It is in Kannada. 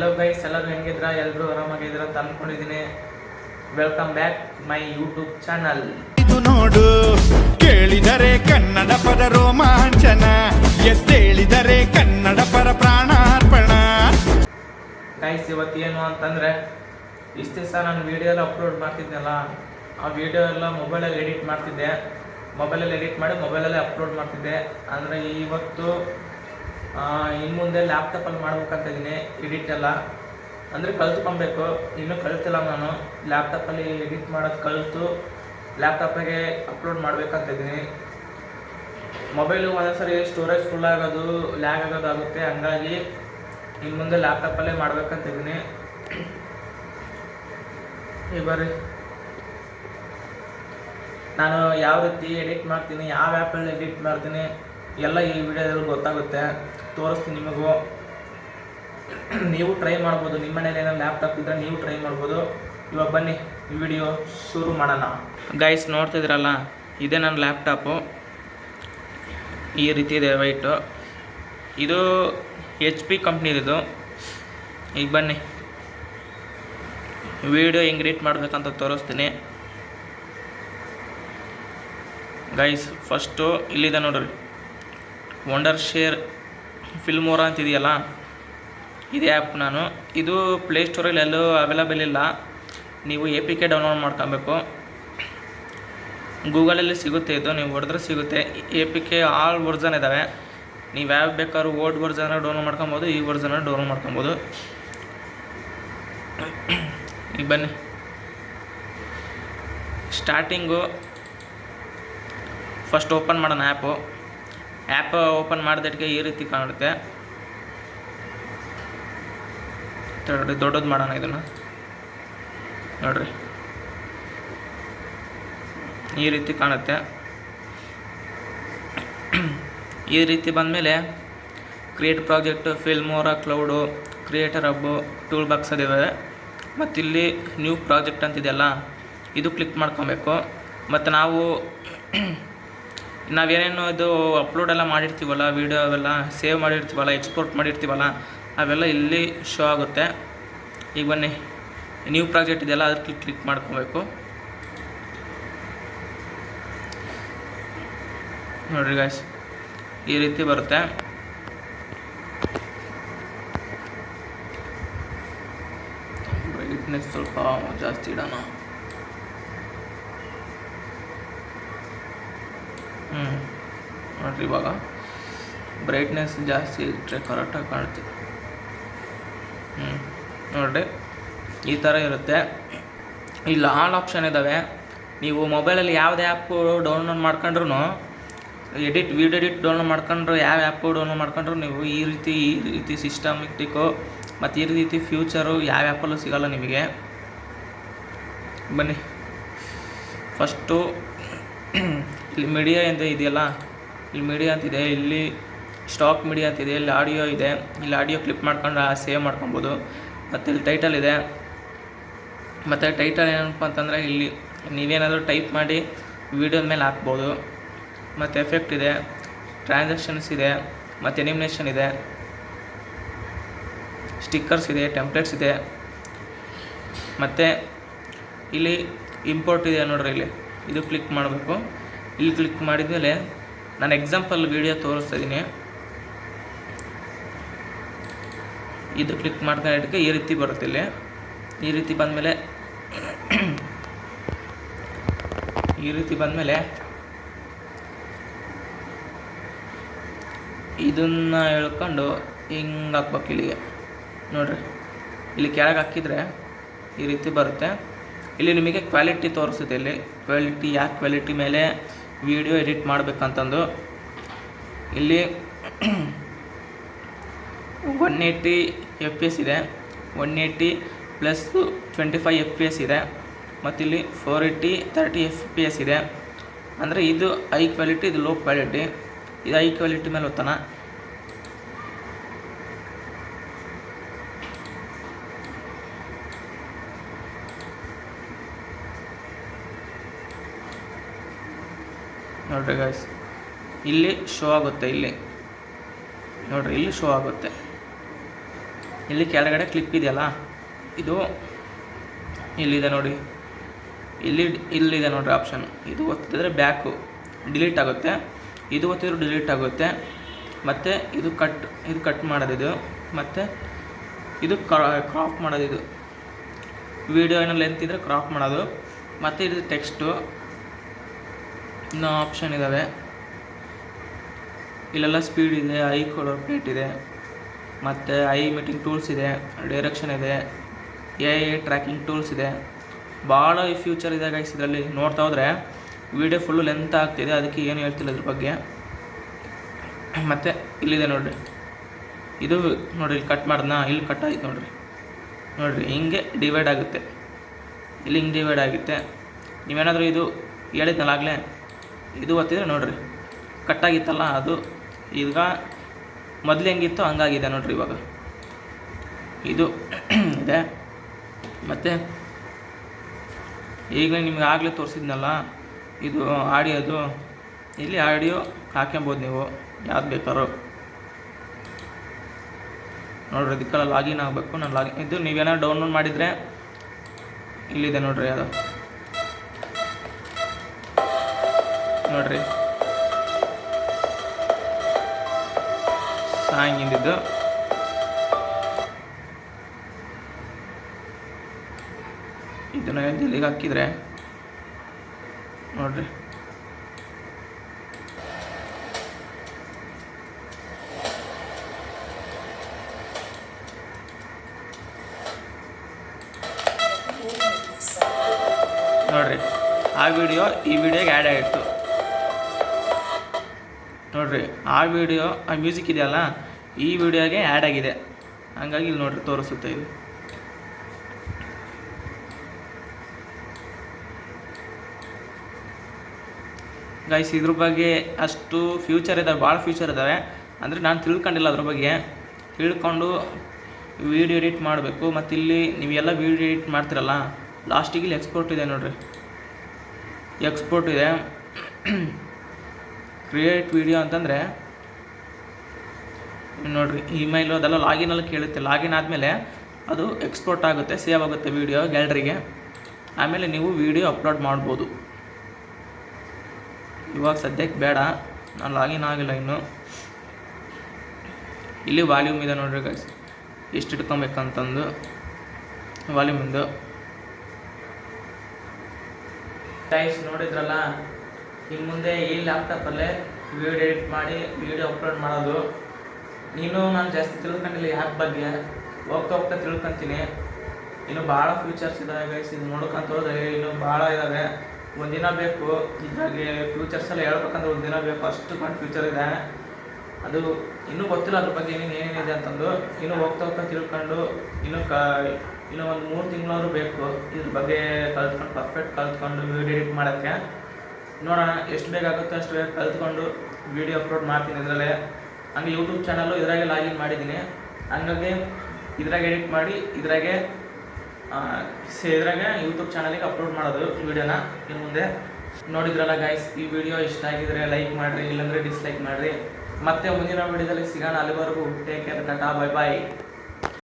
ಎಲ್ಲೋ ಗೈಸ್ ಎಲ್ಲರೂ ಹೆಂಗಿದ್ರ? ಎಲ್ಲರೂ ಆರಾಮಾಗಿದ್ರ ಅಂತ ಅನ್ಕೊಂಡಿದ್ದೀನಿ welcome back my YouTube channel ಇದು ನೋಡು ಕೇಳಿದರೆ ಕನ್ನಡ ಪದ ರೋಮಾಂಚನ ಎದ್ದೇಳಿದರೆ ಕನ್ನಡ ಪರ ಪ್ರಾಣಾರ್ಪಣ. ಗೈಸ್ ಇವತ್ತು ಏನು ಅಂತಂದರೆ ಇಷ್ಟೇ ದಿವಸ ನಾನು ವಿಡಿಯೋ ಎಲ್ಲ ಅಪ್ಲೋಡ್ ಮಾಡ್ತಿದ್ದೆಲ್ಲ ಆ ವಿಡಿಯೋ ಎಲ್ಲ ಮೊಬೈಲಲ್ಲಿ ಎಡಿಟ್ ಮಾಡ್ತಿದ್ದೆ. ಮೊಬೈಲಲ್ಲಿ ಎಡಿಟ್ ಮಾಡಿ ಮೊಬೈಲಲ್ಲೇ ಅಪ್ಲೋಡ್ ಮಾಡ್ತಿದ್ದೆ. ಅಂದರೆ ಇವತ್ತು ಇನ್ನು ಮುಂದೆ ಲ್ಯಾಪ್ಟಾಪಲ್ಲಿ ಮಾಡ್ಬೇಕಂತ ಇದ್ದೀನಿ ಎಡಿಟ್ ಎಲ್ಲ. ಅಂದರೆ ಕಲ್ತ್ಕೊಬೇಕು. ಇನ್ನೂ ಕಲ್ತಿಲ್ಲ ನಾನು. ಲ್ಯಾಪ್ಟಾಪಲ್ಲಿ ಎಡಿಟ್ ಮಾಡೋದು ಕಲಿತು ಲ್ಯಾಪ್ಟಾಪಿಗೆ ಅಪ್ಲೋಡ್ ಮಾಡಬೇಕಂತ ಇದ್ದೀನಿ ಮೊಬೈಲು ಒಂದೊಂದ್ಸರಿ ಸ್ಟೋರೇಜ್ ಫುಲ್ ಆಗೋದು ಲ್ಯಾಗ್ ಆಗೋದು ಆಗುತ್ತೆ. ಹಂಗಾಗಿ ಇನ್ನು ಮುಂದೆ ಲ್ಯಾಪ್ಟಾಪಲ್ಲೇ ಮಾಡ್ಬೇಕಂತ ಇದ್ದೀನಿ ಈ ಬರ್ರಿ ನಾನು ಯಾವ ರೀತಿ ಎಡಿಟ್ ಮಾಡ್ತೀನಿ, ಯಾವ ಆ್ಯಪಲ್ಲಿ ಎಡಿಟ್ ಮಾಡ್ತೀನಿ, ಎಲ್ಲ ಈ ವಿಡಿಯೋದಲ್ಲಿ ಗೊತ್ತಾಗುತ್ತೆ. ತೋರಿಸ್ತೀನಿ ನಿಮಗೂ. ನೀವು ಟ್ರೈ ಮಾಡ್ಬೋದು. ನಿಮ್ಮ ಮನೇಲಿ ಏನೋ ಲ್ಯಾಪ್ಟಾಪ್ ಇದ್ದರೆ ನೀವು ಟ್ರೈ ಮಾಡ್ಬೋದು. ಇವಾಗ ಬನ್ನಿ, ಈ ವಿಡಿಯೋ ಶುರು ಮಾಡೋಣ. ಗೈಸ್ ನೋಡ್ತಿದ್ರಲ್ಲ ಇದೇ ನನ್ನ ಲ್ಯಾಪ್ಟಾಪು ಈ ರೀತಿ ಇದೆ ವೈಟು ಇದು ಎಚ್ ಪಿ ಕಂಪ್ನಿದು ಈಗ ಬನ್ನಿ. ವಿಡಿಯೋ ಹೆಂಗೆ ಎಡಿಟ್ ಮಾಡಬೇಕಂತ ತೋರಿಸ್ತೀನಿ. ಗೈಸ್ ಫಸ್ಟು ಇಲ್ಲಿದೆ ನೋಡ್ರಿ. ವಂಡರ್ ಶೇರ್ ಫಿಲ್ಮೋರಾ ಅಂತಿದೆಯಲ್ಲ? ಇದೇ ಆ್ಯಪ್ ನಾನು. ಇದು ಪ್ಲೇಸ್ಟೋರಲ್ಲಿ ಎಲ್ಲೂ ಅವೈಲಬಲ್ ಇಲ್ಲ. ನೀವು ಎ ಪಿ ಕೆ ಡೌನ್ಲೋಡ್ ಮಾಡ್ಕೊಬೇಕು. ಗೂಗಲಲ್ಲಿ ಸಿಗುತ್ತೆ ಇದು. ನೀವು ಹೊಡೆದ್ರೆ ಸಿಗುತ್ತೆ. A P K all version ಇದ್ದಾವೆ ನೀವು ಯಾವ ಬೇಕಾದ್ರೂ ಓಲ್ಡ್ ವರ್ಜನ್ ಡೌನ್ಲೋಡ್ ಮಾಡ್ಕೊಬೋದು, ಈ ವರ್ಜನ್ ಡೌನ್ಲೋಡ್ ಮಾಡ್ಕೊಬೋದು. ಈಗ ಬನ್ನಿ. ಸ್ಟಾರ್ಟಿಂಗು ಫಸ್ಟ್ ಓಪನ್ ಮಾಡೋಣ ಆ್ಯಪು ಆ್ಯಪ್ ಓಪನ್ ಮಾಡಿದಕ್ಕೆ ಈ ರೀತಿ ಕಾಣುತ್ತೆ. ದೊಡ್ಡದು ಮಾಡೋಣ ಇದನ್ನು. ನೋಡ್ರಿ. ಈ ರೀತಿ ಕಾಣುತ್ತೆ. ಈ ರೀತಿ ಬಂದಮೇಲೆ create project Filmora cloud creator hub tool box ಅದಿವೆ ಮತ್ತು ಇಲ್ಲಿ ನ್ಯೂ ಪ್ರಾಜೆಕ್ಟ್ ಅಂತಿದೆಯಲ್ಲ ಇದು ಕ್ಲಿಕ್ ಮಾಡ್ಕೊಬೇಕು. ಮತ್ತು ನಾವು ನಾವೇನೇನು ಇದು ಅಪ್ಲೋಡ್ ಎಲ್ಲ ಮಾಡಿರ್ತೀವಲ್ಲ ವೀಡಿಯೋ ಅವೆಲ್ಲ ಸೇವ್ ಮಾಡಿರ್ತೀವಲ್ಲ ಎಕ್ಸ್ಪೋರ್ಟ್ ಮಾಡಿರ್ತೀವಲ್ಲ, ಅವೆಲ್ಲ ಇಲ್ಲಿ ಶೋ ಆಗುತ್ತೆ. ಈಗ ಬನ್ನಿ ನ್ಯೂ ಪ್ರಾಜೆಕ್ಟ್ ಇದೆಯಲ್ಲ, ಅದಕ್ಕೆ ಕ್ಲಿಕ್ ಮಾಡ್ಕೋಬೇಕು. ನೋಡ್ರಿ ಗಾಯ್ಸ್ ಈ ರೀತಿ ಬರುತ್ತೆ. ಬ್ರೈಟ್ನೆಸ್ ಸ್ವಲ್ಪ ಜಾಸ್ತಿ ಇಡೋಣ. ಹ್ಞೂ ನೋಡ್ರಿ ಇವಾಗ ಬ್ರೈಟ್ನೆಸ್ ಜಾಸ್ತಿ ಇಟ್ಟರೆ ಕರೆಕ್ಟಾಗಿ ಕಾಣುತ್ತೆ. ಹ್ಞೂ ನೋಡ್ರಿ, ಈ ಥರ ಇರುತ್ತೆ. ಇಲ್ಲಿ ಆಲ್ ಆಪ್ಷನ್ ಇದ್ದಾವೆ ನೀವು ಮೊಬೈಲಲ್ಲಿ ಯಾವುದೇ ಆ್ಯಪು ಡೌನ್ಲೋಡ್ ಮಾಡ್ಕೊಂಡ್ರು ಎಡಿಟ್ ವೀಡಿಯೋ ಎಡಿಟ್ ಡೌನ್ಲೋಡ್ ಮಾಡ್ಕೊಂಡ್ರು, ಯಾವ ಆ್ಯಪು ಡೌನ್ಲೋಡ್ ಮಾಡ್ಕೊಂಡ್ರು, ನೀವು ಈ ರೀತಿ ಈ ರೀತಿ ಸಿಸ್ಟಮಿಕ್ಟಿಕ್ಕು ಮತ್ತು ಈ ರೀತಿ ಫ್ಯೂಚರು ಯಾವ ಆ್ಯಪಲ್ಲೂ ಸಿಗೋಲ್ಲ ನಿಮಗೆ. ಬನ್ನಿ. ಫಸ್ಟು ಇಲ್ಲಿ ಮೀಡಿಯಾ ಅಂತ ಇದೆಯಲ್ಲ? ಇಲ್ಲಿ ಮೀಡಿಯಾ ಅಂತಿದೆ ಇಲ್ಲಿ ಸ್ಟಾಕ್ ಮೀಡಿಯಾ ಅಂತಿದೆ ಇಲ್ಲಿ ಆಡಿಯೋ ಇದೆ. ಇಲ್ಲಿ ಆಡಿಯೋ ಕ್ಲಿಪ್ ಮಾಡ್ಕೊಂಡು ಸೇವ್ ಮಾಡ್ಕೊಬೋದು. ಮತ್ತು ಇಲ್ಲಿ ಟೈಟಲ್ ಇದೆ. ಮತ್ತು ಟೈಟಲ್ ಏನಪ್ಪ ಅಂತಂದರೆ ಇಲ್ಲಿ ನೀವೇನಾದರೂ ಟೈಪ್ ಮಾಡಿ ವೀಡಿಯೋದ ಮೇಲೆ ಹಾಕ್ಬೋದು. ಮತ್ತು ಎಫೆಕ್ಟ್ ಇದೆ ಟ್ರಾನ್ಸಾಕ್ಷನ್ಸ್ ಇದೆ, ಮತ್ತು ಎನಿಮಿನೇಷನ್ ಇದೆ. ಸ್ಟಿಕ್ಕರ್ಸ್ ಇದೆ ಟೆಂಪ್ಲೇಟ್ಸ್ ಇದೆ. ಮತ್ತು ಇಲ್ಲಿ ಇಂಪೋರ್ಟ್ ಇದೆ ನೋಡ್ರಿ ಇಲ್ಲಿ. ಇದು ಕ್ಲಿಕ್ ಮಾಡಬೇಕು. ಇಲ್ಲಿ ಕ್ಲಿಕ್ ಮಾಡಿದ್ಮೇಲೆ ನಾನು ಎಕ್ಸಾಂಪಲ್ ವಿಡಿಯೋ ತೋರಿಸ್ತಾ ಇದ್ದೀನಿ ಇದು ಕ್ಲಿಕ್ ಮಾಡ್ಕೊಂಡಿದ್ದಕ್ಕೆ ಈ ರೀತಿ ಬರುತ್ತೆ ಇಲ್ಲಿ. ಈ ರೀತಿ ಬಂದಮೇಲೆ ಈ ರೀತಿ ಬಂದಮೇಲೆ ಇದನ್ನ ಹೇಳ್ಕೊಂಡು ಹಿಂಗೆ ಹಾಕ್ಬೇಕು ಇಲ್ಲಿಗೆ. ನೋಡ್ರಿ. ಇಲ್ಲಿ ಕೆಳಗೆ ಹಾಕಿದರೆ ಈ ರೀತಿ ಬರುತ್ತೆ. ಇಲ್ಲಿ ನಿಮಗೆ ಕ್ವಾಲಿಟಿ ತೋರಿಸುತ್ತೆ ಇಲ್ಲಿ. ಕ್ವಾಲಿಟಿ ಯಾವ ಕ್ವಾಲಿಟಿ ಮೇಲೆ ವಿಡಿಯೋ ಎಡಿಟ್ ಮಾಡಬೇಕಂತಂದು. ಇಲ್ಲಿ one eighty F P S ಇದೆ. One eighty plus twenty five F S ಇದೆ. ಮತ್ತು ಇಲ್ಲಿ four eighty thirty F P S ಇದೆ. ಅಂದರೆ ಇದು ಹೈ ಕ್ವಾಲಿಟಿ ಇದು ಲೋ ಕ್ವಾಲಿಟಿ ಇದು ಹೈ ಕ್ವಾಲಿಟಿ ಮೇಲೆ ಹೋಗ್ತಾನ ನೋಡ್ರಿ ಗಾಯ್ಸ್ ಇಲ್ಲಿ ಶೋ ಆಗುತ್ತೆ, ಇಲ್ಲಿ. ನೋಡ್ರಿ, ಇಲ್ಲಿ ಶೋ ಆಗುತ್ತೆ. ಇಲ್ಲಿ ಕೆಳಗಡೆ ಕ್ಲಿಪ್ ಇದೆಯಲ್ಲ? ಇದು ಇಲ್ಲಿದೆ ನೋಡಿ. ಇಲ್ಲಿ ಇಲ್ಲಿದೆ ನೋಡ್ರಿ ಆಪ್ಷನ್ ಇದು ಒತ್ತಿದ್ರೆ ಬ್ಯಾಕು ಡಿಲೀಟ್ ಆಗುತ್ತೆ. ಇದು ಒತ್ತಿದ್ರೆ ಡಿಲೀಟ್ ಆಗುತ್ತೆ. ಮತ್ತು ಇದು ಕಟ್ ಇದು ಕಟ್ ಮಾಡೋದಿದು ಮತ್ತು ಇದು ಕ್ರಾಪ್ ಮಾಡೋದಿದು ವಿಡಿಯೋ ಏನೋ ಲೆಂತ್ ಇದ್ದರೆ ಕ್ರಾಪ್ ಮಾಡೋದು. ಮತ್ತು ಇದು ಟೆಕ್ಸ್ಟು ಇನ್ನೂ ಆಪ್ಷನ್ ಇದ್ದಾವೆ. ಇಲ್ಲೆಲ್ಲ ಸ್ಪೀಡ್ ಇದೆ ಐ ಕೊಡೋ ಪ್ಲೇಟ್ ಇದೆ, ಮತ್ತು ಐ ಮೀಟಿಂಗ್ ಟೂಲ್ಸ್ ಇದೆ ಡೈರೆಕ್ಷನ್ ಇದೆ ಎ ಐ ಟ್ರ್ಯಾಕಿಂಗ್ ಟೂಲ್ಸ್ ಇದೆ. ಭಾಳ ಫ್ಯೂಚರ್ ಇದೆ ಗೈಸ್ ಇದರಲ್ಲಿ, ನೋಡ್ತಾ ಹೋದರೆ ವಿಡಿಯೋ ಫುಲ್ಲು ಲೆಂತ್ ಆಗ್ತಿದೆ, ಅದಕ್ಕೆ ಏನು ಹೇಳ್ತಿಲ್ಲ ಅದ್ರ ಬಗ್ಗೆ. ಮತ್ತು ಇಲ್ಲಿದೆ ನೋಡಿರಿ. ಇದು ನೋಡಿರಿ, ಇಲ್ಲಿ ಕಟ್ ಮಾಡ್ದ ಇಲ್ಲಿ ಕಟ್ ಆಯ್ತು ನೋಡಿರಿ. ನೋಡಿರಿ, ಹಿಂಗೆ ಡಿವೈಡ್ ಆಗುತ್ತೆ. ಇಲ್ಲಿ ಹಿಂಗೆ ಡಿವೈಡ್ ಆಗುತ್ತೆ. ನೀವೇನಾದರೂ ಇದು ಹೇಳಿದ್ನಲ್ಲ ಆಗಲೇ? ಇದು ಒತ್ತಿದ್ರೆ ನೋಡಿರಿ, ಕಟ್ಟಾಗಿತ್ತಲ್ಲ ಅದು. ಈಗ ಮೊದಲು ಹೆಂಗಿತ್ತು ಹಂಗಾಗಿದೆ ನೋಡ್ರಿ ಇವಾಗ. ಇದು ಇದೆ. ಮತ್ತು ಈಗ ನಿಮ್ಗೆ ಆಗಲೇ ತೋರಿಸಿದ್ನಲ್ಲ, ಇದು ಆಡಿಯೋದು. ಇಲ್ಲಿ ಆಡಿಯೋ ಹಾಕ್ಕೊಬೋದು ನೀವು, ಯಾವ್ದು ಬೇಕಾದ್ರೂ. ನೋಡ್ರಿ, ಇದಕ್ಕೆಲ್ಲ ಲಾಗಿನ್ ಆಗಬೇಕು, ನಾನು ಲಾಗಿನ್ ಇದು ನೀವೇನಾದ್ರು ಡೌನ್ಲೋಡ್ ಮಾಡಿದರೆ ಇಲ್ಲಿದೆ ನೋಡ್ರಿ ಅದು. ನೋಡ್ರಿ. ಸಾಂಗಿಂದಿದ್ದು ಇದನ್ನ ಇಲ್ಲಿಗೆ ಹಾಕಿದರೆ? ನೋಡ್ರಿ. ನೋಡ್ರಿ. ಆ ವಿಡಿಯೋ ಈ ವಿಡಿಯೋಗೆ ಆ್ಯಡ್ ಆಗಿತ್ತು ನೋಡ್ರಿ, ಆ ವಿಡಿಯೋ ಆ ಮ್ಯೂಸಿಕ್ ಇದೆಯಲ್ಲ, ಈ ವಿಡಿಯೋಗೆ ಆ್ಯಡ್ ಆಗಿದೆ. ಹಂಗಾಗಿ ಇಲ್ಲಿ ನೋಡ್ರಿ ತೋರಿಸುತ್ತೆ ಇದು. ಗೈಸ್ ಇದ್ರ ಬಗ್ಗೆ ಅಷ್ಟು ಫ್ಯೂಚರ್ ಇದ್ದಾವೆ ಭಾಳ ಫ್ಯೂಚರ್ ಇದ್ದಾವೆ ಅಂದರೆ ನಾನು ತಿಳ್ಕೊಂಡಿಲ್ಲ ಅದ್ರ ಬಗ್ಗೆ. ತಿಳ್ಕೊಂಡು ವೀಡಿಯೋ ಎಡಿಟ್ ಮಾಡಬೇಕು. ಮತ್ತು ಇಲ್ಲಿ ನೀವೆಲ್ಲ ವೀಡಿಯೋ ಎಡಿಟ್ ಮಾಡ್ತಿರಲ್ಲ ಲಾಸ್ಟಿಗೆ ಇಲ್ಲಿ ಎಕ್ಸ್ಪೋರ್ಟ್ ಇದೆ ನೋಡ್ರಿ. ಎಕ್ಸ್ಪೋರ್ಟ್ ಇದೆ. ಕ್ರಿಯೇಟ್ ವಿಡಿಯೋ ಅಂತಂದರೆ ನೋಡಿರಿ, ಇಮೇಲು ಅದೆಲ್ಲ ಲಾಗಿನಲ್ಲಿ ಕೇಳುತ್ತೆ. ಲಾಗಿನ್ ಆದಮೇಲೆ ಅದು ಎಕ್ಸ್ಪೋರ್ಟ್ ಆಗುತ್ತೆ, ಸೇವ್ ಆಗುತ್ತೆ ವೀಡಿಯೋ ಗ್ಯಾಲರಿಗೆ ಆಮೇಲೆ ನೀವು ವೀಡಿಯೋ ಅಪ್ಲೋಡ್ ಮಾಡ್ಬೋದು. ಇವಾಗ ಸದ್ಯಕ್ಕೆ ಬೇಡ, ನಾನು ಲಾಗಿನ್ ಆಗಿಲ್ಲ ಇನ್ನು. ಇಲ್ಲಿ ವಾಲ್ಯೂಮ್ ಇದೆ ನೋಡ್ರಿ ಗೈಸ್ ಎಷ್ಟು ಇಟ್ಕೊಬೇಕಂತಂದು ವಾಲ್ಯೂಮಿಂದು ಗೈಸ್ ನೋಡಿದ್ರಲ್ಲ? ಇನ್ನು ಮುಂದೆ ಈ ಲ್ಯಾಪ್ಟಾಪಲ್ಲೇ ವಿಡಿಯೋ ಎಡಿಟ್ ಮಾಡಿ ವಿಡಿಯೋ ಅಪ್ಲೋಡ್ ಮಾಡೋದು. ನೀನು ನಾನು ಜಾಸ್ತಿ ತಿಳ್ಕೊಂಡಿಲ್ಲ ಈ ಆ್ಯಪ್ ಬಗ್ಗೆ. ಹೋಗ್ತಾ ಹೋಗ್ತಾ ತಿಳ್ಕೊತೀನಿ. ಇನ್ನು ಭಾಳ ಫ್ಯೂಚರ್ಸ್ ಇದಾವೆ ಗೈಸ್ ಇದು ನೋಡ್ಕೊಂತ ಹೋದ್ರೆ ಇನ್ನು ಭಾಳ ಇದ್ದಾವೆ ಒಂದಿನ ಬೇಕು. ಇದ್ರಾಗೆ ಫ್ಯೂಚರ್ಸ್ ಎಲ್ಲ ಹೇಳ್ಬೇಕಂದ್ರೆ ಒಂದಿನ ಬೇಕು. ಅಷ್ಟು ಕಂಡು ಫ್ಯೂಚರ್ ಇದೆ. ಅದು ಇನ್ನೂ ಗೊತ್ತಿಲ್ಲ ಅದ್ರ ಬಗ್ಗೆ ಏನೇನು ಏನೇನಿದೆ ಅಂತಂದು. ಇನ್ನು ಹೋಗ್ತಾ ಹೋಗ್ತಾ ತಿಳ್ಕೊಂಡು ಇನ್ನು ಕ, ಇನ್ನೂ ಒಂದು ಮೂರು ತಿಂಗಳಾದ್ರೂ ಬೇಕು. ಇದ್ರ ಬಗ್ಗೆ ಕಲ್ತ್ಕೊಂಡು ಪರ್ಫೆಕ್ಟ್ ಕಲ್ತ್ಕೊಂಡು ವೀಡಿಯೋ ಎಡಿಟ್ ಮಾಡೋಕ್ಕೆ. ನೋಡೋಣ, ಎಷ್ಟು ಬೇಗ ಆಗುತ್ತೋ ಅಷ್ಟು ಬೇಗ ಕಲ್ತ್ಕೊಂಡು ವೀಡಿಯೋ ಅಪ್ಲೋಡ್ ಮಾಡ್ತೀನಿ ಇದರಲ್ಲೇ. ಹಂಗೆ ಯೂಟ್ಯೂಬ್ ಚಾನಲ್ಲು ಇದರಾಗೆ ಲಾಗಿನ್ ಮಾಡಿದ್ದೀನಿ. ಹಂಗಾಗಿ ಇದ್ರಾಗೆ ಎಡಿಟ್ ಮಾಡಿ, ಇದ್ರಾಗೆ ಸೇ, ಇದ್ರಾಗೆ ಯೂಟ್ಯೂಬ್ ಚಾನಲಿಗೆ ಅಪ್ಲೋಡ್ ಮಾಡೋದು ವೀಡಿಯೋನ ಇನ್ನು ಮುಂದೆ. ನೋಡಿದ್ರಲ್ಲ ಗೈಸ್ ಈ ವಿಡಿಯೋ ಇಷ್ಟ ಆಗಿದ್ರೆ ಲೈಕ್ ಮಾಡಿರಿ, ಇಲ್ಲಾಂದರೆ ಡಿಸ್ಲೈಕ್ ಮಾಡಿರಿ. ಮತ್ತೆ ಮುಂದಿನ ವಿಡಿಯೋದಲ್ಲಿ ಸಿಗೋಣ ಅಲ್ಲಿವರೆಗೂ. Take care tata bye bye